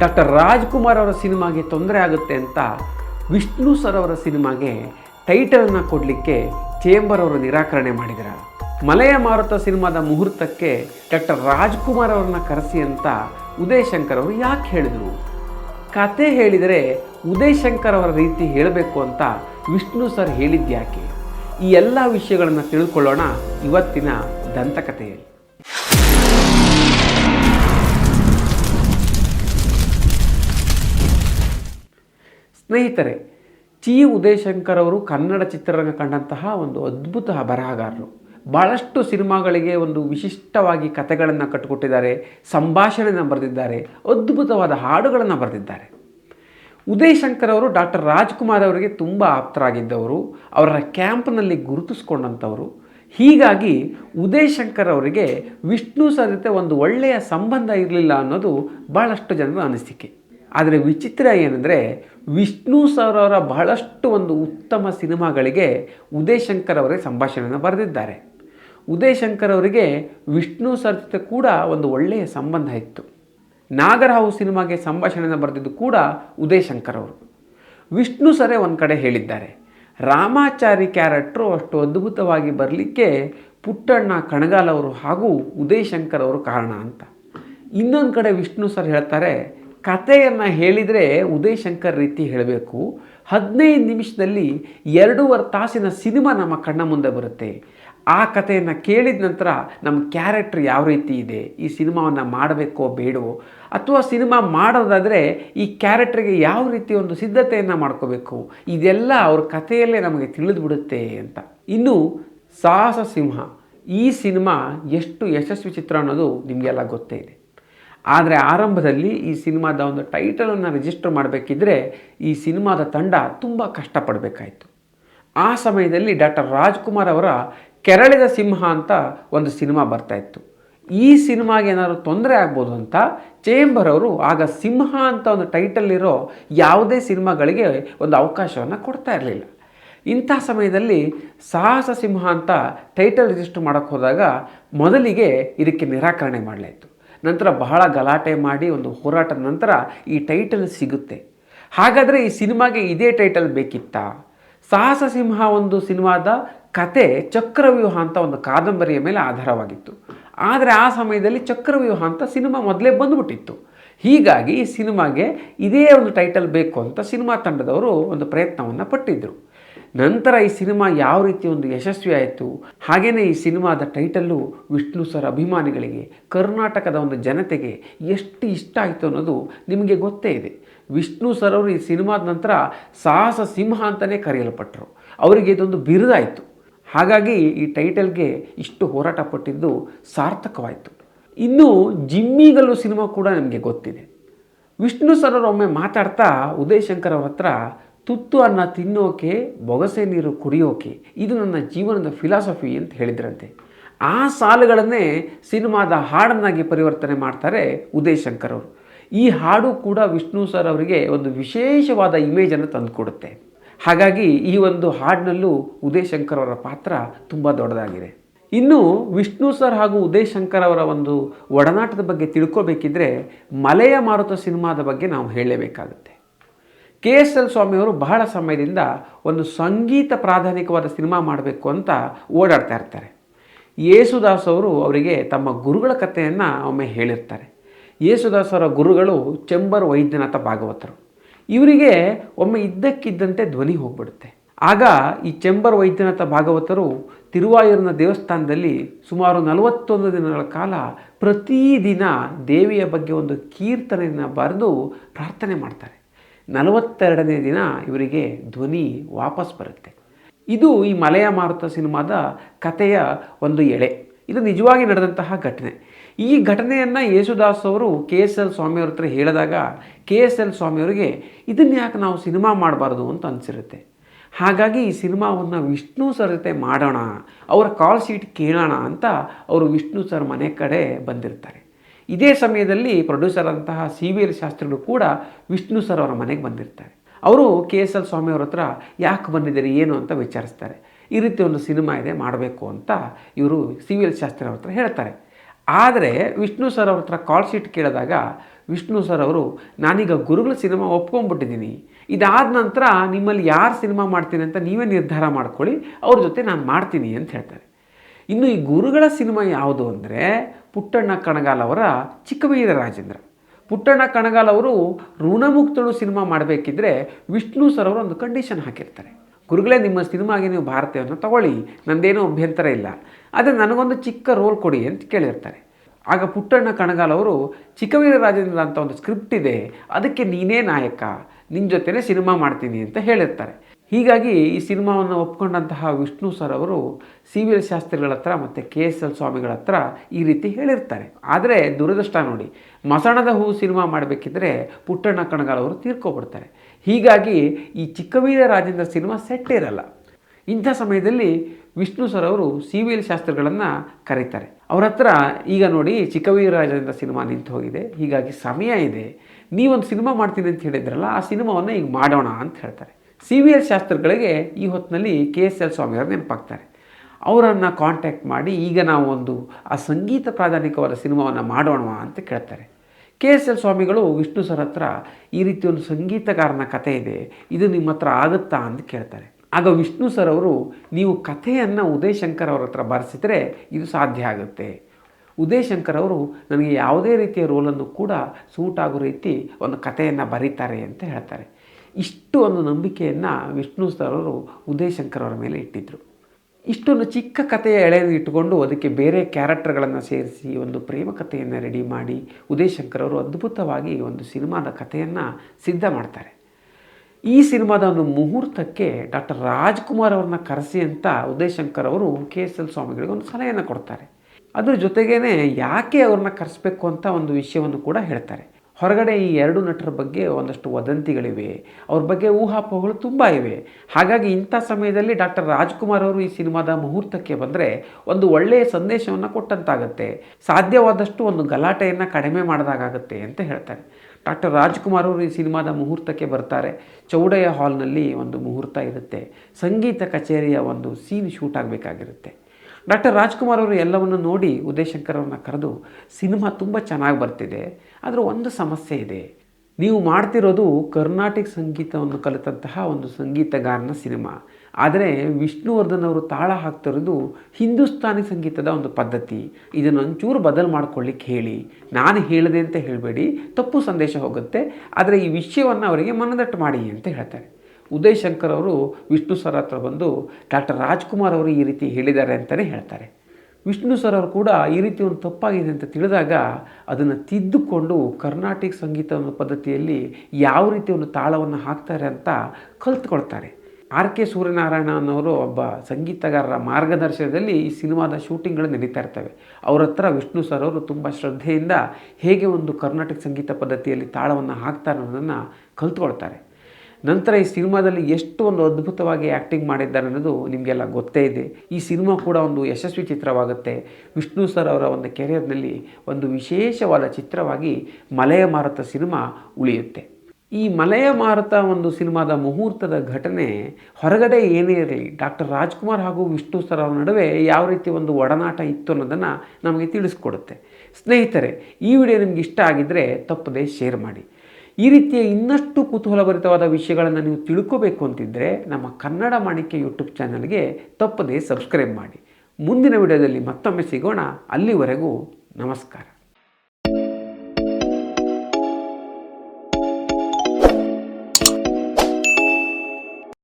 Doctor Rajkumar ಅವರ ಸಿನಿಮಾಗೆ ತೊಂದರೆ ಆಗುತ್ತೆ ಅಂತ ವಿಷ್ಣು ಸರ್ ಅವರ ಸಿನಿಮಾಗೆ ಟೈಟಲನ್ನು ಕೊಡಲಿಕ್ಕೆ ಚೇಂಬರ್ ಅವರು ನಿರಾಕರಣೆ ಮಾಡಿದ್ರ ಮಲೆಯ ಮಾರುತ ಸಿನಿಮಾದ ಮುಹೂರ್ತಕ್ಕೆ ಡಾಕ್ಟರ್ ರಾಜ್ಕುಮಾರ್ ಅವರನ್ನ ಕರೆಸಿ ಅಂತ ಉದಯ್ ಶಂಕರ್ ಅವರು ಯಾಕೆ ಹೇಳಿದರು? ಕತೆ ಹೇಳಿದರೆ ಉದಯ್ ಶಂಕರ್ ಅವರ ರೀತಿ ಹೇಳಬೇಕು ಅಂತ ವಿಷ್ಣು ಸರ್ ಹೇಳಿದ್ಯಾಕೆ ಈ ಎಲ್ಲ ವಿಷಯಗಳನ್ನು ತಿಳ್ಕೊಳ್ಳೋಣ ಇವತ್ತಿನ ದಂತಕಥೆಯಲ್ಲಿ. ಸ್ನೇಹಿತರೆ ಚಿ ಉದಯಶಂಕರ್ ಅವರು ಕನ್ನಡ ಚಿತ್ರರಂಗ ಕಂಡಂತಹ ಒಂದು ಅದ್ಭುತ ಬರಹಗಾರರು. ಭಾಳಷ್ಟು ಸಿನಿಮಾಗಳಿಗೆ ಒಂದು ವಿಶಿಷ್ಟವಾಗಿ ಕಥೆಗಳನ್ನು ಕಟ್ಟಿಕೊಟ್ಟಿದ್ದಾರೆ ಸಂಭಾಷಣೆಯನ್ನು ಬರೆದಿದ್ದಾರೆ, ಅದ್ಭುತವಾದ ಹಾಡುಗಳನ್ನು ಬರೆದಿದ್ದಾರೆ. ಉದಯ್ ಶಂಕರ್ ಅವರು ಡಾಕ್ಟರ್ ರಾಜ್ಕುಮಾರ್ ಅವರಿಗೆ ತುಂಬ ಆಪ್ತರಾಗಿದ್ದವರು ಅವರ ಕ್ಯಾಂಪ್ನಲ್ಲಿ ಗುರುತಿಸ್ಕೊಂಡಂಥವರು. ಹೀಗಾಗಿ ಉದಯ್ ಶಂಕರ್ ಅವರಿಗೆ ವಿಷ್ಣು ಸರ್ ಜೊತೆ ಒಂದು ಒಳ್ಳೆಯ ಸಂಬಂಧ ಇರಲಿಲ್ಲ ಅನ್ನೋದು ಭಾಳಷ್ಟು ಜನರ ಅನಿಸಿಕೆ. ಆದರೆ ವಿಚಿತ್ರ ಏನಂದರೆ ವಿಷ್ಣು ಸರ್ ಅವರ ಬಹಳಷ್ಟು ಒಂದು ಉತ್ತಮ ಸಿನಿಮಾಗಳಿಗೆ ಉದಯ್ ಶಂಕರ್ ಅವರೇ ಸಂಭಾಷಣೆಯನ್ನು ಬರೆದಿದ್ದಾರೆ. ಉದಯ್ ಶಂಕರ್ ಅವರಿಗೆ ವಿಷ್ಣು ಸರ್ ಜೊತೆ ಕೂಡ ಒಂದು ಒಳ್ಳೆಯ ಸಂಬಂಧ ಇತ್ತು. ನಾಗರಹಾವು ಸಿನಿಮಾಗೆ ಸಂಭಾಷಣೆಯನ್ನು ಬರೆದಿದ್ದು ಕೂಡ ಉದಯ್ ಶಂಕರ್ ಅವರು. ವಿಷ್ಣು ಸರೇ ಒಂದು ಕಡೆ ಹೇಳಿದ್ದಾರೆ, ರಾಮಾಚಾರಿ ಕ್ಯಾರೆಕ್ಟ್ರು ಅಷ್ಟು ಅದ್ಭುತವಾಗಿ ಬರಲಿಕ್ಕೆ ಪುಟ್ಟಣ್ಣ ಕಣಗಾಲ್ ಅವರು ಹಾಗೂ ಉದಯ್ ಶಂಕರ್ ಅವರು ಕಾರಣ ಅಂತ. ಇನ್ನೊಂದು ಕಡೆ ವಿಷ್ಣು ಸರ್ ಹೇಳ್ತಾರೆ ಕಥೆಯನ್ನು ಹೇಳಿದರೆ ಉದಯ್ ಶಂಕರ್ ರೀತಿ ಹೇಳಬೇಕು. ಹದಿನೈದು ನಿಮಿಷದಲ್ಲಿ ಎರಡೂವರೆ ತಾಸಿನ ಸಿನಿಮಾ ನಮ್ಮ ಕಣ್ಣ ಮುಂದೆ ಬರುತ್ತೆ. ಆ ಕಥೆಯನ್ನು ಕೇಳಿದ ನಂತರ ನಮ್ಮ ಕ್ಯಾರೆಕ್ಟರ್ ಯಾವ ರೀತಿ ಇದೆ? ಈ ಸಿನಿಮಾವನ್ನು ಮಾಡಬೇಕೋ ಬೇಡವೋ? ಅಥವಾ ಸಿನಿಮಾ ಮಾಡೋದಾದರೆ ಈ ಕ್ಯಾರೆಕ್ಟರ್ಗೆ ಯಾವ ರೀತಿ ಒಂದು ಸಿದ್ಧತೆಯನ್ನು ಮಾಡ್ಕೋಬೇಕು? ಇದೆಲ್ಲ ಅವ್ರ ಕಥೆಯಲ್ಲೇ ನಮಗೆ ತಿಳಿದುಬಿಡುತ್ತೆ ಅಂತ. ಇನ್ನು ಸಾಹಸ ಸಿಂಹ, ಈ ಸಿನಿಮಾ ಎಷ್ಟು ಯಶಸ್ವಿ ಚಿತ್ರ ಅನ್ನೋದು ನಿಮಗೆಲ್ಲ ಗೊತ್ತೇ ಇದೆ. ಆದರೆ ಆರಂಭದಲ್ಲಿ ಈ ಸಿನಿಮಾದ ಒಂದು ಟೈಟಲನ್ನು ರಿಜಿಸ್ಟರ್ ಮಾಡಬೇಕಿದ್ರೆ ಈ ಸಿನಿಮಾದ ತಂಡ ತುಂಬ ಕಷ್ಟಪಡಬೇಕಾಯಿತು. ಆ ಸಮಯದಲ್ಲಿ ಡಾಕ್ಟರ್ ರಾಜ್ಕುಮಾರ್ ಅವರ ಕೆರಳಿದ ಸಿಂಹ ಅಂತ ಒಂದು ಸಿನಿಮಾ ಬರ್ತಾಯಿತ್ತು ಈ ಸಿನಿಮಾಗೆ ಏನಾದರೂ ತೊಂದರೆ ಆಗ್ಬೋದು ಅಂತ ಚೇಂಬರ್ ಅವರು ಆಗ ಸಿಂಹ ಅಂತ ಒಂದು ಟೈಟಲ್ ಇರೋ ಯಾವುದೇ ಸಿನಿಮಾಗಳಿಗೆ ಒಂದು ಅವಕಾಶವನ್ನು ಕೊಡ್ತಾ ಇರಲಿಲ್ಲ. ಇಂಥ ಸಮಯದಲ್ಲಿ ಸಾಹಸ ಸಿಂಹ ಅಂತ ಟೈಟಲ್ ರಿಜಿಸ್ಟರ್ ಮಾಡೋಕ್ಕೆ ಹೋದಾಗ ಮೊದಲಿಗೆ ಇದಕ್ಕೆ ನಿರಾಕರಣೆ ಮಾಡಲಾಯಿತು. ನಂತರ ಬಹಳ ಗಲಾಟೆ ಮಾಡಿ ಒಂದು ಹೋರಾಟದ ನಂತರ ಈ ಟೈಟಲ್ ಸಿಗುತ್ತೆ. ಹಾಗಾದರೆ ಈ ಸಿನಿಮಾಗೆ ಇದೇ ಟೈಟಲ್ ಬೇಕಿತ್ತಾ? ಸಾಹಸ ಸಿಂಹ ಒಂದು ಸಿನಿಮಾದ ಕತೆ ಚಕ್ರವ್ಯೂಹ ಅಂತ ಒಂದು ಕಾದಂಬರಿಯ ಮೇಲೆ ಆಧಾರವಾಗಿತ್ತು. ಆದರೆ ಆ ಸಮಯದಲ್ಲಿ ಚಕ್ರವ್ಯೂಹ ಅಂತ ಸಿನಿಮಾ ಮೊದಲೇ ಬಂದುಬಿಟ್ಟಿತ್ತು. ಹೀಗಾಗಿ ಈ ಸಿನಿಮಾಗೆ ಇದೇ ಒಂದು ಟೈಟಲ್ ಬೇಕು ಅಂತ ಸಿನಿಮಾ ತಂಡದವರು ಒಂದು ಪ್ರಯತ್ನವನ್ನು ಪಟ್ಟಿದ್ದರು ನಂತರ ಈ ಸಿನಿಮಾ ಯಾವ ರೀತಿ ಒಂದು ಯಶಸ್ವಿ ಆಯಿತು? ಹಾಗೆಯೇ ಈ ಸಿನಿಮಾದ ಟೈಟಲ್ಲು ವಿಷ್ಣು ಸರ್ ಅಭಿಮಾನಿಗಳಿಗೆ, ಕರ್ನಾಟಕದ ಒಂದು ಜನತೆಗೆ ಎಷ್ಟು ಇಷ್ಟ ಆಯಿತು ಅನ್ನೋದು ನಿಮಗೆ ಗೊತ್ತೇ ಇದೆ. ವಿಷ್ಣು ಸರ್ ಅವರು ಈ ಸಿನಿಮಾದ ನಂತರ ಸಾಹಸ ಸಿಂಹ ಅಂತಲೇ ಕರೆಯಲ್ಪಟ್ಟರು ಅವರಿಗೆ ಇದೊಂದು ಬಿರುದಾಯಿತು. ಹಾಗಾಗಿ ಈ ಟೈಟಲ್ಗೆ ಇಷ್ಟು ಹೋರಾಟ ಪಟ್ಟಿದ್ದು ಸಾರ್ಥಕವಾಯಿತು. ಇನ್ನು ಜಿಮ್ಮಿಗಲ್ಲು ಸಿನಿಮಾ ಕೂಡ ನಮಗೆ ಗೊತ್ತಿದೆ. ವಿಷ್ಣು ಸರ್ ಅವರು ಒಮ್ಮೆ ಮಾತಾಡ್ತಾ ಉದಯ್ ಶಂಕರ್ ಅವ್ರ ಹತ್ರ ತುತ್ತು ಅನ್ನ ತಿನ್ನೋಕೆ, ಬೊಗಸೆ ನೀರು ಕುಡಿಯೋಕೆ, ಇದು ನನ್ನ ಜೀವನದ ಫಿಲಾಸಫಿ ಅಂತ ಹೇಳಿದ್ರಂತೆ. ಆ ಸಾಲುಗಳನ್ನೇ ಸಿನಿಮಾದ ಹಾಡನ್ನಾಗಿ ಪರಿವರ್ತನೆ ಮಾಡ್ತಾರೆ ಉದಯ್ ಶಂಕರ್ ಅವರು. ಈ ಹಾಡು ಕೂಡ ವಿಷ್ಣು ಸರ್ ಅವರಿಗೆ ಒಂದು ವಿಶೇಷವಾದ ಇಮೇಜನ್ನು ತಂದುಕೊಡುತ್ತೆ. ಹಾಗಾಗಿ ಈ ಒಂದು ಹಾಡಿನಲ್ಲೂ ಉದಯ್ ಶಂಕರ್ ಅವರ ಪಾತ್ರ ತುಂಬ ದೊಡ್ಡದಾಗಿದೆ. ಇನ್ನು ವಿಷ್ಣು ಸರ್ ಹಾಗೂ ಉದಯ್ ಶಂಕರ್ ಅವರ ಒಂದು ಒಡನಾಟದ ಬಗ್ಗೆ ತಿಳ್ಕೊಬೇಕಿದ್ರೆ ಮಲೆಯ ಮಾರುತ ಸಿನಿಮಾದ ಬಗ್ಗೆ ನಾವು ಹೇಳಲೇಬೇಕಾಗುತ್ತೆ. ಕೆ ಎಸ್ ಎಲ್ ಸ್ವಾಮಿಯವರು ಬಹಳ ಸಮಯದಿಂದ ಒಂದು ಸಂಗೀತ ಪ್ರಾಧಾನಿಕವಾದ ಸಿನಿಮಾ ಮಾಡಬೇಕು ಅಂತ ಓಡಾಡ್ತಾ ಇರ್ತಾರೆ. ಯೇಸುದಾಸ್ ಅವರು ಅವರಿಗೆ ತಮ್ಮ ಗುರುಗಳ ಕಥೆಯನ್ನು ಒಮ್ಮೆ ಹೇಳಿರ್ತಾರೆ. ಯೇಸುದಾಸ್ ಅವರ ಗುರುಗಳು ಚೆಂಬರ್ ವೈದ್ಯನಾಥ ಭಾಗವತರು. ಇವರಿಗೆ ಒಮ್ಮೆ ಇದ್ದಕ್ಕಿದ್ದಂತೆ ಧ್ವನಿ ಹೋಗ್ಬಿಡುತ್ತೆ. ಆಗ ಈ ಚೆಂಬರ್ ವೈದ್ಯನಾಥ ಭಾಗವತರು ತಿರುವಾಯೂರಿನ ದೇವಸ್ಥಾನದಲ್ಲಿ ಸುಮಾರು ನಲವತ್ತೊಂದು ದಿನಗಳ ಕಾಲ ಪ್ರತಿದಿನ ದೇವಿಯ ಬಗ್ಗೆ ಒಂದು ಕೀರ್ತನೆಯನ್ನು ಬರೆದು ಪ್ರಾರ್ಥನೆ ಮಾಡ್ತಾರೆ. ನಲವತ್ತೆರಡನೇ ದಿನ ಇವರಿಗೆ ಧ್ವನಿ ವಾಪಸ್ ಬರುತ್ತೆ. ಇದು ಈ ಮಲೆಯ ಮಾರುತ ಸಿನಿಮಾದ ಕಥೆಯ ಒಂದು ಎಳೆ. ಇದು ನಿಜವಾಗಿ ನಡೆದಂತಹ ಘಟನೆ. ಈ ಘಟನೆಯನ್ನು ಯೇಸುದಾಸ್ ಅವರು ಕೆ ಎಸ್ ಎಲ್ ಸ್ವಾಮಿಯವ್ರ ಹತ್ರ ಹೇಳಿದಾಗ ಕೆ ಎಸ್ ಎಲ್ ಸ್ವಾಮಿಯವರಿಗೆ ಇದನ್ನು ಯಾಕೆ ನಾವು ಸಿನಿಮಾ ಮಾಡಬಾರ್ದು? ಅಂತ ಅನಿಸಿರುತ್ತೆ. ಹಾಗಾಗಿ ಈ ಸಿನಿಮಾವನ್ನು ವಿಷ್ಣು ಸರ್ ಜೊತೆ ಮಾಡೋಣ, ಅವರ ಕಾಲ್ ಶೀಟ್ ಕೇಳೋಣ ಅಂತ ಅವರು ವಿಷ್ಣು ಸರ್ ಮನೆ ಕಡೆ ಬಂದಿರ್ತಾರೆ. ಇದೇ ಸಮಯದಲ್ಲಿ ಪ್ರೊಡ್ಯೂಸರ್ ಅಂತಹ ಸಿ ವಿ ಎಲ್ ಶಾಸ್ತ್ರಿಗಳು ಕೂಡ ವಿಷ್ಣು ಸರ್ ಅವರ ಮನೆಗೆ ಬಂದಿರ್ತಾರೆ. ಅವರು ಕೆ ಎಸ್ ಎಲ್ ಸ್ವಾಮಿ ಅವ್ರ ಹತ್ರ ಯಾಕೆ ಬಂದಿದ್ದಾರೆ, ಏನು ಅಂತ ವಿಚಾರಿಸ್ತಾರೆ. ಈ ರೀತಿ ಒಂದು ಸಿನಿಮಾ ಇದೆ, ಮಾಡಬೇಕು ಅಂತ ಇವರು ಸಿ ವಿ ಶಾಸ್ತ್ರಿ ಅವ್ರ ಹತ್ರ ಹೇಳ್ತಾರೆ. ಆದರೆ ವಿಷ್ಣು ಸರ್ ಅವ್ರ ಹತ್ರ ಕಾಲ್ ಶೀಟ್ ಕೇಳಿದಾಗ ವಿಷ್ಣು ಸರ್ ಅವರು, ನಾನೀಗ ಗುರುಗಳ ಸಿನಿಮಾ ಒಪ್ಕೊಂಡ್ಬಿಟ್ಟಿದ್ದೀನಿ. ಇದಾದ ನಂತರ ನಿಮ್ಮಲ್ಲಿ ಯಾರು ಸಿನಿಮಾ ಮಾಡ್ತೀನಿ ಅಂತ ನೀವೇ ನಿರ್ಧಾರ ಮಾಡ್ಕೊಳ್ಳಿ, ಅವ್ರ ಜೊತೆ ನಾನು ಮಾಡ್ತೀನಿ ಅಂತ ಹೇಳ್ತಾರೆ. ಇನ್ನು ಈ ಗುರುಗಳ ಸಿನಿಮಾ ಯಾವುದು ಅಂದರೆ ಪುಟ್ಟಣ್ಣ ಕಣಗಾಲ್ ಅವರ ಚಿಕ್ಕವೀರ ರಾಜೇಂದ್ರ. ಪುಟ್ಟಣ್ಣ ಕಣಗಾಲ್ ಅವರು ಋಣಮುಕ್ತಳು ಸಿನಿಮಾ ಮಾಡಬೇಕಿದ್ರೆ ವಿಷ್ಣು ಸರ್ ಅವರು ಒಂದು ಕಂಡೀಷನ್ ಹಾಕಿರ್ತಾರೆ. ಗುರುಗಳೇ, ನಿಮ್ಮ ಸಿನಿಮಾಗೆ ನೀವು ಭಾರತೀಯವನ್ನು ತಗೊಳ್ಳಿ, ನಂದೇನೂ ಅಭ್ಯಂತರ ಇಲ್ಲ. ಆದರೆ ನನಗೊಂದು ಚಿಕ್ಕ ರೋಲ್ ಕೊಡಿ ಅಂತ ಕೇಳಿರ್ತಾರೆ. ಆಗ ಪುಟ್ಟಣ್ಣ ಕಣಗಾಲ್ ಅವರು ಚಿಕ್ಕವೀರ ರಾಜೇಂದ್ರ ಅಂತ ಒಂದು ಸ್ಕ್ರಿಪ್ಟ್ ಇದೆ, ಅದಕ್ಕೆ ನೀನೇ ನಾಯಕ ನಿನ್ನ ಜೊತೆನೇ ಸಿನಿಮಾ ಮಾಡ್ತೀನಿ ಅಂತ ಹೇಳಿರ್ತಾರೆ. ಹೀಗಾಗಿ ಈ ಸಿನಿಮಾವನ್ನು ಒಪ್ಕೊಂಡಂತಹ ವಿಷ್ಣು ಸರ್ ಅವರು ಸಿ ವಿ ಎಲ್ ಶಾಸ್ತ್ರಿಗಳ ಹತ್ರ ಮತ್ತು ಕೆ ಎಸ್ ಎಲ್ ಸ್ವಾಮಿಗಳ ಹತ್ರ ಈ ರೀತಿ ಹೇಳಿರ್ತಾರೆ. ಆದರೆ ದುರದೃಷ್ಟ ನೋಡಿ, ಮಸಣದ ಹೂ ಸಿನಿಮಾ ಮಾಡಬೇಕಿದ್ರೆ ಪುಟ್ಟಣ್ಣ ಕಣಗಾಲ್ ಅವರು ತೀರ್ಕೊಬಿಡ್ತಾರೆ. ಹೀಗಾಗಿ ಈ ಚಿಕ್ಕವೀರ ರಾಜೇಂದ್ರ ಸಿನಿಮಾ ಸೆಟ್ ಇರಲ್ಲ. ಇಂಥ ಸಮಯದಲ್ಲಿ ವಿಷ್ಣು ಸರ್ ಅವರು ಸಿ ವಿ ಎಲ್ ಶಾಸ್ತ್ರಗಳನ್ನು ಕರೀತಾರೆ. ಅವರ ಹತ್ರ ಈಗ ನೋಡಿ ಚಿಕ್ಕವೀರ ರಾಜೇಂದ್ರ ಸಿನಿಮಾ ನಿಂತು ಹೋಗಿದೆ, ಹೀಗಾಗಿ ಸಮಯ ಇದೆ. ನೀವೊಂದು ಸಿನಿಮಾ ಮಾಡ್ತೀನಿ ಅಂತ ಹೇಳಿದ್ರಲ್ಲ, ಆ ಸಿನಿಮಾವನ್ನು ಈಗ ಮಾಡೋಣ ಅಂತ ಹೇಳ್ತಾರೆ. ಸಿ ವಿ ಎಲ್ ಶಾಸ್ತ್ರಗಳಿಗೆ ಈ ಹೊತ್ತಿನಲ್ಲಿ ಕೆ ಎಸ್ ಎಲ್ ಸ್ವಾಮಿಯವರು ನೆನಪಾಗ್ತಾರೆ. ಅವರನ್ನು ಕಾಂಟ್ಯಾಕ್ಟ್ ಮಾಡಿ ಈಗ ನಾವು ಒಂದು, ಆ ಸಂಗೀತ ಪ್ರಾಧಾನಿಕವಾದ ಸಿನಿಮಾವನ್ನು ಮಾಡೋಣ ಅಂತ ಕೇಳ್ತಾರೆ. ಕೆ ಎಸ್ ಎಲ್ ಸ್ವಾಮಿಗಳು ವಿಷ್ಣು ಸರ್ ಹತ್ರ ಈ ರೀತಿ ಒಂದು ಸಂಗೀತಗಾರನ ಕಥೆ ಇದೆ, ಇದು ನಿಮ್ಮ ಹತ್ರ ಆಗುತ್ತಾ ಅಂತ ಕೇಳ್ತಾರೆ. ಆಗ ವಿಷ್ಣು ಸರ್ ಅವರು, ನೀವು ಕಥೆಯನ್ನು ಉದಯ್ ಶಂಕರ್ ಅವ್ರ ಹತ್ರ ಬರೆಸಿದರೆ ಇದು ಸಾಧ್ಯ ಆಗುತ್ತೆ. ಉದಯ್ ಶಂಕರ್ ಅವರು ನನಗೆ ಯಾವುದೇ ರೀತಿಯ ರೋಲನ್ನು ಕೂಡ ಸೂಟ್ ಆಗೋ ರೀತಿ ಒಂದು ಕಥೆಯನ್ನು ಬರೀತಾರೆ ಅಂತ ಹೇಳ್ತಾರೆ. ಇಷ್ಟು ಒಂದು ನಂಬಿಕೆಯನ್ನು ವಿಷ್ಣು ಸರ್ ಅವರು ಮೇಲೆ ಇಟ್ಟಿದ್ದರು ಇಷ್ಟೊಂದು ಚಿಕ್ಕ ಕಥೆಯ ಎಳೆಯನ್ನು ಇಟ್ಟುಕೊಂಡು ಅದಕ್ಕೆ ಬೇರೆ ಕ್ಯಾರೆಕ್ಟರ್ಗಳನ್ನು ಸೇರಿಸಿ ಒಂದು ಪ್ರೇಮ ಕಥೆಯನ್ನು ರೆಡಿ ಮಾಡಿ ಉದಯ್ ಶಂಕರ್ ಅವರು ಅದ್ಭುತವಾಗಿ ಒಂದು ಸಿನಿಮಾದ ಕಥೆಯನ್ನು ಸಿದ್ಧ ಮಾಡ್ತಾರೆ. ಈ ಸಿನಿಮಾದ ಒಂದು ಮುಹೂರ್ತಕ್ಕೆ ಡಾಕ್ಟರ್ ರಾಜ್ಕುಮಾರ್ ಅವರನ್ನ ಕರೆಸಿ ಅಂತ ಉದಯ್ ಶಂಕರ್ ಅವರು ಕೆ ಎಸ್ ಎಲ್ ಸ್ವಾಮಿಗಳಿಗೆ ಒಂದು ಸಲಹೆಯನ್ನು ಕೊಡ್ತಾರೆ. ಅದರ ಜೊತೆಗೇ ಯಾಕೆ ಅವ್ರನ್ನ ಕರೆಸ್ಬೇಕು ಅಂತ ಒಂದು ವಿಷಯವನ್ನು ಕೂಡ ಹೇಳ್ತಾರೆ. ಹೊರಗಡೆ ಈ ಎರಡು ನಟರ ಬಗ್ಗೆ ಒಂದಷ್ಟು ವದಂತಿಗಳಿವೆ. ಅವ್ರ ಬಗ್ಗೆ ಊಹಾಪೋಹಗಳು ತುಂಬ ಇವೆ. ಹಾಗಾಗಿ ಇಂಥ ಸಮಯದಲ್ಲಿ ಡಾಕ್ಟರ್ ರಾಜ್ಕುಮಾರ್ ಅವರು ಈ ಸಿನಿಮಾದ ಮುಹೂರ್ತಕ್ಕೆ ಬಂದರೆ ಒಂದು ಒಳ್ಳೆಯ ಸಂದೇಶವನ್ನು ಕೊಟ್ಟಂತಾಗತ್ತೆ. ಸಾಧ್ಯವಾದಷ್ಟು ಒಂದು ಗಲಾಟೆಯನ್ನು ಕಡಿಮೆ ಮಾಡಿದಾಗತ್ತೆ ಅಂತ ಹೇಳ್ತಾರೆ. ಡಾಕ್ಟರ್ ರಾಜ್ಕುಮಾರ್ ಅವರು ಈ ಸಿನಿಮಾದ ಮುಹೂರ್ತಕ್ಕೆ ಬರ್ತಾರೆ. ಚೌಡಯ್ಯ ಹಾಲ್ನಲ್ಲಿ ಒಂದು ಮುಹೂರ್ತ ಇರುತ್ತೆ. ಸಂಗೀತ ಕಚೇರಿಯ ಒಂದು ಸೀನ್ ಶೂಟ್ ಆಗಬೇಕಾಗಿರುತ್ತೆ. ಡಾಕ್ಟರ್ ರಾಜ್ಕುಮಾರ್ ಅವರು ಎಲ್ಲವನ್ನು ನೋಡಿ ಉದಯ್ ಶಂಕರ್ ಅವ್ರನ್ನ ಕರೆದು, ಸಿನಿಮಾ ತುಂಬ ಚೆನ್ನಾಗಿ ಬರ್ತಿದೆ, ಆದರೆ ಒಂದು ಸಮಸ್ಯೆ ಇದೆ. ನೀವು ಮಾಡ್ತಿರೋದು ಕರ್ನಾಟಕ ಸಂಗೀತವನ್ನು ಕಲಿತಂತಹ ಒಂದು ಸಂಗೀತಗಾರನ ಸಿನಿಮಾ. ಆದರೆ ವಿಷ್ಣುವರ್ಧನ್ ಅವರು ತಾಳ ಹಾಕ್ತಿರೋದು ಹಿಂದೂಸ್ತಾನಿ ಸಂಗೀತದ ಒಂದು ಪದ್ಧತಿ. ಇದನ್ನು ಒಂಚೂರು ಬದಲು ಮಾಡ್ಕೊಳ್ಳಿಕ್ಕೆ ಹೇಳಿ. ನಾನು ಹೇಳಿದೆ ಅಂತ ಹೇಳಬೇಡಿ, ತಪ್ಪು ಸಂದೇಶ ಹೋಗುತ್ತೆ, ಆದರೆ ಈ ವಿಷಯವನ್ನು ಅವರಿಗೆ ಮನದಟ್ಟು ಮಾಡಿ ಅಂತ ಹೇಳ್ತಾರೆ. ಉದಯ್ ಶಂಕರ್ ಅವರು ವಿಷ್ಣು ಸರ್ ಹತ್ರ ಬಂದು, ಡಾಕ್ಟರ್ ರಾಜ್ಕುಮಾರ್ ಅವರು ಈ ರೀತಿ ಹೇಳಿದ್ದಾರೆ ಅಂತಲೇ ಹೇಳ್ತಾರೆ. ವಿಷ್ಣು ಸರ್ ಅವರು ಕೂಡ ಈ ರೀತಿ ಒಂದು ತಪ್ಪಾಗಿದೆ ಅಂತ ತಿಳಿದಾಗ ಅದನ್ನು ತಿದ್ದುಕೊಂಡು ಕರ್ನಾಟಕ ಸಂಗೀತ ಪದ್ಧತಿಯಲ್ಲಿ ಯಾವ ರೀತಿ ಒಂದು ತಾಳವನ್ನು ಹಾಕ್ತಾರೆ ಅಂತ ಕಲ್ತ್ಕೊಳ್ತಾರೆ. ಆರ್ ಕೆ ಸೂರ್ಯನಾರಾಯಣ ಅನ್ನೋರು ಒಬ್ಬ ಸಂಗೀತಗಾರರ ಮಾರ್ಗದರ್ಶನದಲ್ಲಿ ಈ ಸಿನಿಮಾದ ಶೂಟಿಂಗ್ಗಳು ನಡೀತಾ ಇರ್ತವೆ. ಅವರ ಹತ್ರ ವಿಷ್ಣು ಸರ್ ಅವರು ತುಂಬ ಶ್ರದ್ಧೆಯಿಂದ ಹೇಗೆ ಒಂದು ಕರ್ನಾಟಕ ಸಂಗೀತ ಪದ್ಧತಿಯಲ್ಲಿ ತಾಳವನ್ನು ಹಾಕ್ತಾರೆ ಅನ್ನೋದನ್ನು ಕಲ್ತ್ಕೊಳ್ತಾರೆ. ನಂತರ ಈ ಸಿನಿಮಾದಲ್ಲಿ ಎಷ್ಟು ಒಂದು ಅದ್ಭುತವಾಗಿ ಆ್ಯಕ್ಟಿಂಗ್ ಮಾಡಿದ್ದಾರೆ ಅನ್ನೋದು ನಿಮಗೆಲ್ಲ ಗೊತ್ತೇ ಇದೆ. ಈ ಸಿನಿಮಾ ಕೂಡ ಒಂದು ಯಶಸ್ವಿ ಚಿತ್ರವಾಗುತ್ತೆ. ವಿಷ್ಣು ಸರ್ ಅವರ ಒಂದು ಕೆರಿಯರ್ನಲ್ಲಿ ಒಂದು ವಿಶೇಷವಾದ ಚಿತ್ರವಾಗಿ ಮಲೆಯ ಮಾರುತ ಸಿನಿಮಾ ಉಳಿಯುತ್ತೆ. ಈ ಮಲೆಯ ಮಾರುತ ಒಂದು ಸಿನಿಮಾದ ಮುಹೂರ್ತದ ಘಟನೆ ಹೊರಗಡೆ ಏನೇ ಇರಲಿ, ಡಾಕ್ಟರ್ ರಾಜ್ಕುಮಾರ್ ಹಾಗೂ ವಿಷ್ಣು ಸರ್ ಅವರ ನಡುವೆ ಯಾವ ರೀತಿ ಒಂದು ಒಡನಾಟ ಇತ್ತು ಅನ್ನೋದನ್ನು ನಮಗೆ ತಿಳಿಸ್ಕೊಡುತ್ತೆ. ಸ್ನೇಹಿತರೆ, ಈ ವಿಡಿಯೋ ನಿಮ್ಗೆ ಇಷ್ಟ ಆಗಿದ್ದರೆ ತಪ್ಪದೆ ಶೇರ್ ಮಾಡಿ. ಈ ರೀತಿಯ ಇನ್ನಷ್ಟು ಕುತೂಹಲಭರಿತವಾದ ವಿಷಯಗಳನ್ನು ನೀವು ತಿಳ್ಕೋಬೇಕು ಅಂತಿದ್ದರೆ ನಮ್ಮ ಕನ್ನಡ ಮಾಣಿಕ್ಯ ಯೂಟ್ಯೂಬ್ ಚಾನಲ್ಗೆ ತಪ್ಪದೇ ಸಬ್ಸ್ಕ್ರೈಬ್ ಮಾಡಿ. ಮುಂದಿನ ವಿಡಿಯೋದಲ್ಲಿ ಮತ್ತೊಮ್ಮೆ ಸಿಗೋಣ. ಅಲ್ಲಿವರೆಗೂ ನಮಸ್ಕಾರ.